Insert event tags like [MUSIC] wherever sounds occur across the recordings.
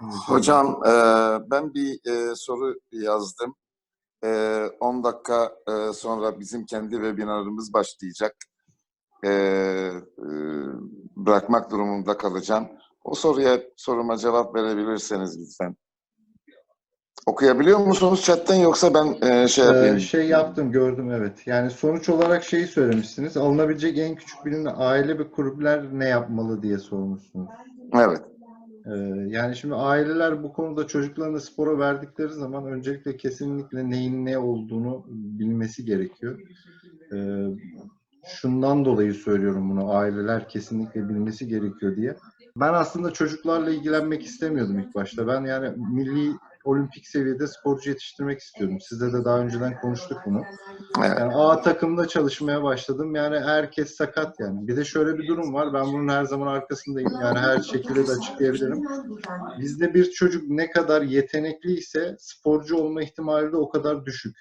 Hocam e, ben bir e, soru yazdım. E, 10 dakika e, sonra bizim kendi webinarımız başlayacak. E, e, bırakmak durumunda kalacağım. O soruya soruma cevap verebilirseniz lütfen. Okuyabiliyor musunuz chatten yoksa ben e, şey yapayım? Ee, şey yaptım gördüm evet. Yani sonuç olarak şeyi söylemişsiniz. Alınabilecek en küçük birimde aile ve kulüpler ne yapmalı diye sormuşsunuz. Evet. Ee, yani şimdi aileler bu konuda çocuklarını spora verdikleri zaman öncelikle kesinlikle neyin ne olduğunu bilmesi gerekiyor. Ee, şundan dolayı söylüyorum bunu. Aileler kesinlikle bilmesi gerekiyor diye. Ben aslında çocuklarla ilgilenmek istemiyordum ilk başta. Ben yani milli olimpik seviyede sporcu yetiştirmek istiyordum. Sizle de daha önceden konuştuk bunu. evet. Yani A takımda çalışmaya başladım. Yani herkes sakat yani. Bir de şöyle bir durum var. Ben bunun her zaman arkasındayım. Yani her şekilde de açıklayabilirim. Bizde bir çocuk ne kadar yetenekliyse sporcu olma ihtimali de o kadar düşük.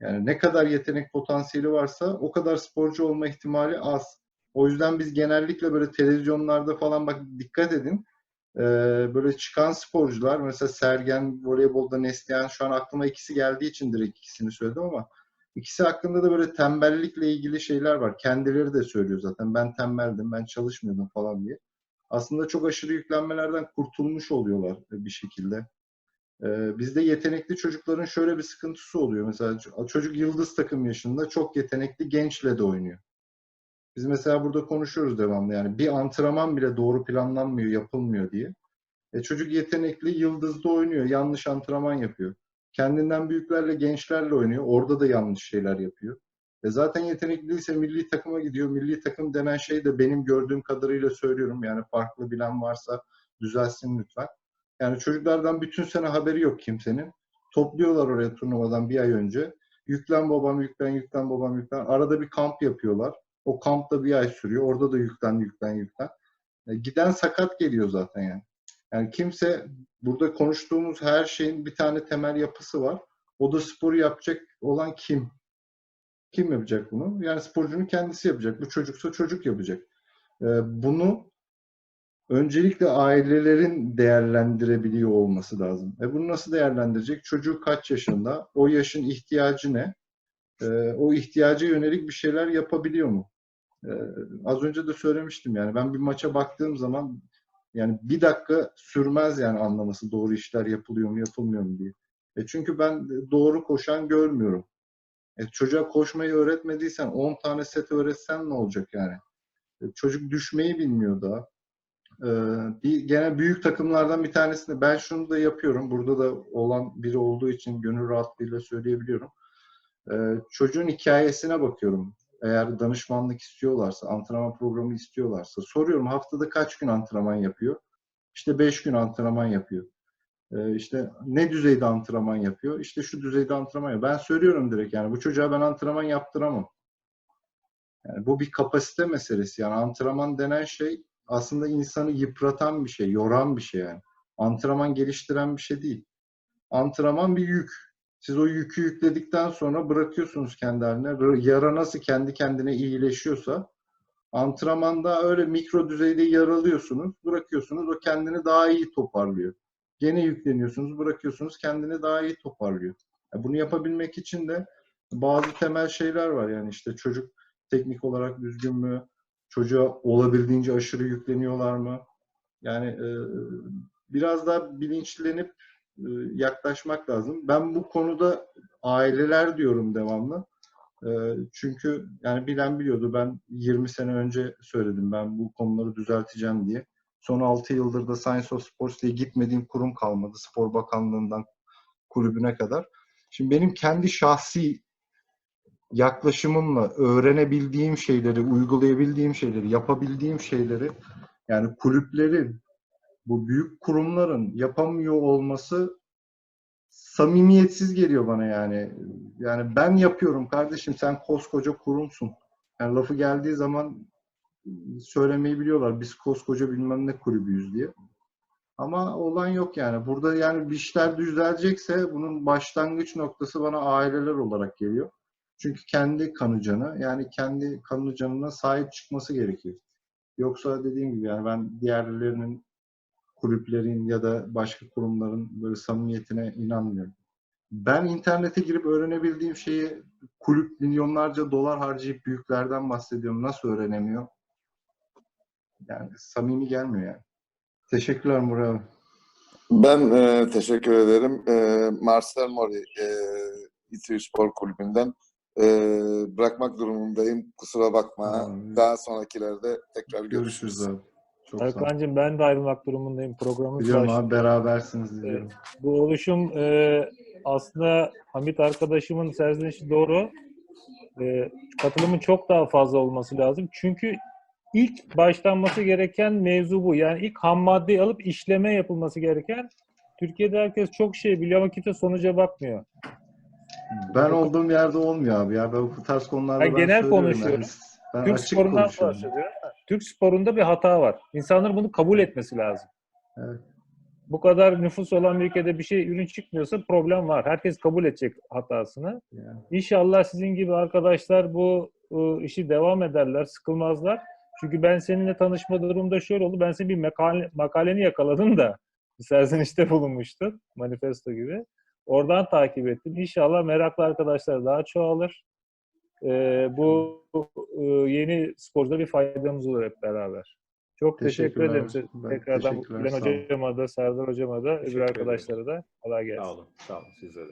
Yani ne kadar yetenek potansiyeli varsa o kadar sporcu olma ihtimali az. O yüzden biz genellikle böyle televizyonlarda falan bak dikkat edin. Ee, böyle çıkan sporcular mesela Sergen voleybolda Neslihan şu an aklıma ikisi geldiği için direkt ikisini söyledim ama ikisi hakkında da böyle tembellikle ilgili şeyler var. Kendileri de söylüyor zaten ben tembeldim ben çalışmıyordum falan diye. Aslında çok aşırı yüklenmelerden kurtulmuş oluyorlar bir şekilde. Ee, bizde yetenekli çocukların şöyle bir sıkıntısı oluyor. Mesela çocuk yıldız takım yaşında çok yetenekli gençle de oynuyor. Biz mesela burada konuşuyoruz devamlı yani bir antrenman bile doğru planlanmıyor, yapılmıyor diye. E çocuk yetenekli, yıldızda oynuyor, yanlış antrenman yapıyor. Kendinden büyüklerle, gençlerle oynuyor, orada da yanlış şeyler yapıyor. E zaten yetenekliyse milli takıma gidiyor. Milli takım denen şey de benim gördüğüm kadarıyla söylüyorum. Yani farklı bilen varsa düzelsin lütfen. Yani çocuklardan bütün sene haberi yok kimsenin. Topluyorlar oraya turnuvadan bir ay önce. Yüklen babam, yüklen, yüklen babam, yüklen. Arada bir kamp yapıyorlar. O kamp da bir ay sürüyor. Orada da yüklen, yüklen, yüklen. E, giden sakat geliyor zaten yani. Yani kimse burada konuştuğumuz her şeyin bir tane temel yapısı var. O da sporu yapacak olan kim? Kim yapacak bunu? Yani sporcunun kendisi yapacak. Bu çocuksa çocuk yapacak. E, bunu öncelikle ailelerin değerlendirebiliyor olması lazım. E bunu nasıl değerlendirecek? Çocuğu kaç yaşında? O yaşın ihtiyacı ne? E, o ihtiyaca yönelik bir şeyler yapabiliyor mu? Ee, az önce de söylemiştim yani ben bir maça baktığım zaman yani bir dakika sürmez yani anlaması doğru işler yapılıyor mu yapılmıyor mu diye. E çünkü ben doğru koşan görmüyorum. E çocuğa koşmayı öğretmediysen 10 tane set öğretsen ne olacak yani? E çocuk düşmeyi bilmiyor daha. E, bir, gene büyük takımlardan bir tanesinde ben şunu da yapıyorum. Burada da olan biri olduğu için gönül rahatlığıyla söyleyebiliyorum. E, çocuğun hikayesine bakıyorum eğer danışmanlık istiyorlarsa, antrenman programı istiyorlarsa soruyorum haftada kaç gün antrenman yapıyor? İşte 5 gün antrenman yapıyor. Ee, işte ne düzeyde antrenman yapıyor? İşte şu düzeyde antrenman yapıyor. Ben söylüyorum direkt yani bu çocuğa ben antrenman yaptıramam. Yani bu bir kapasite meselesi. Yani antrenman denen şey aslında insanı yıpratan bir şey, yoran bir şey yani. Antrenman geliştiren bir şey değil. Antrenman bir yük. Siz o yükü yükledikten sonra bırakıyorsunuz kendi haline. Yara nasıl kendi kendine iyileşiyorsa antrenmanda öyle mikro düzeyde yaralıyorsunuz, bırakıyorsunuz. O kendini daha iyi toparlıyor. Gene yükleniyorsunuz, bırakıyorsunuz. Kendini daha iyi toparlıyor. Yani bunu yapabilmek için de bazı temel şeyler var. Yani işte çocuk teknik olarak düzgün mü? Çocuğa olabildiğince aşırı yükleniyorlar mı? Yani e, biraz daha bilinçlenip yaklaşmak lazım. Ben bu konuda aileler diyorum devamlı. E, çünkü yani bilen biliyordu. Ben 20 sene önce söyledim ben bu konuları düzelteceğim diye. Son 6 yıldır da Science of Sports diye gitmediğim kurum kalmadı. Spor Bakanlığı'ndan kulübüne kadar. Şimdi benim kendi şahsi yaklaşımımla öğrenebildiğim şeyleri, uygulayabildiğim şeyleri, yapabildiğim şeyleri yani kulüplerin bu büyük kurumların yapamıyor olması samimiyetsiz geliyor bana yani. Yani ben yapıyorum kardeşim sen koskoca kurumsun. Yani lafı geldiği zaman söylemeyi biliyorlar. Biz koskoca bilmem ne kulübüyüz diye. Ama olan yok yani. Burada yani bir işler düzelecekse bunun başlangıç noktası bana aileler olarak geliyor. Çünkü kendi kanı canı yani kendi kanı canına sahip çıkması gerekiyor. Yoksa dediğim gibi yani ben diğerlerinin kulüplerin ya da başka kurumların böyle samimiyetine inanmıyorum. Ben internete girip öğrenebildiğim şeyi kulüp milyonlarca dolar harcayıp büyüklerden bahsediyorum. Nasıl öğrenemiyor? Yani samimi gelmiyor yani. Teşekkürler Murat. Ben e, teşekkür ederim. E, Marcel Mori e, İTÜ Spor Kulübü'nden e, bırakmak durumundayım. Kusura bakma. Tamam. Daha sonrakilerde tekrar Görüşürüz abi. Çok. Erkan'cığım ben de ayrılmak durumundayım. Programımız Biliyorum abi berabersiniz diyorum. Bu oluşum e, aslında Hamit arkadaşımın serzenişi doğru. E, katılımın çok daha fazla olması lazım. Çünkü ilk başlanması gereken mevzu bu. Yani ilk ham maddeyi alıp işleme yapılması gereken. Türkiye'de herkes çok şey biliyor ama kimse sonuca bakmıyor. Ben olduğum yerde olmuyor abi ya. Ben bu tarz konularda Ben genel konuşuyorum. yani. Ben Türk açık sporundan konuşuyorum. bahsediyorum. Türk sporunda bir hata var. İnsanların bunu kabul etmesi lazım. Evet. Bu kadar nüfus olan bir ülkede bir şey ürün çıkmıyorsa problem var. Herkes kabul edecek hatasını. Yani. İnşallah sizin gibi arkadaşlar bu ıı, işi devam ederler, sıkılmazlar. Çünkü ben seninle tanışma durumunda şöyle oldu. Ben senin bir makale, makaleni yakaladım da [LAUGHS] serzenişte bulunmuştun. Manifesto gibi. Oradan takip ettim. İnşallah meraklı arkadaşlar daha çoğalır. Ee, bu ıı, yeni sporda bir faydamız olur hep beraber. Çok teşekkür ederim. Ben Tekrardan Bülent. Hocama da, Serdar Hocama da, öbür arkadaşlara da kolay gelsin. Sağ olun. Sağ olun sizlere.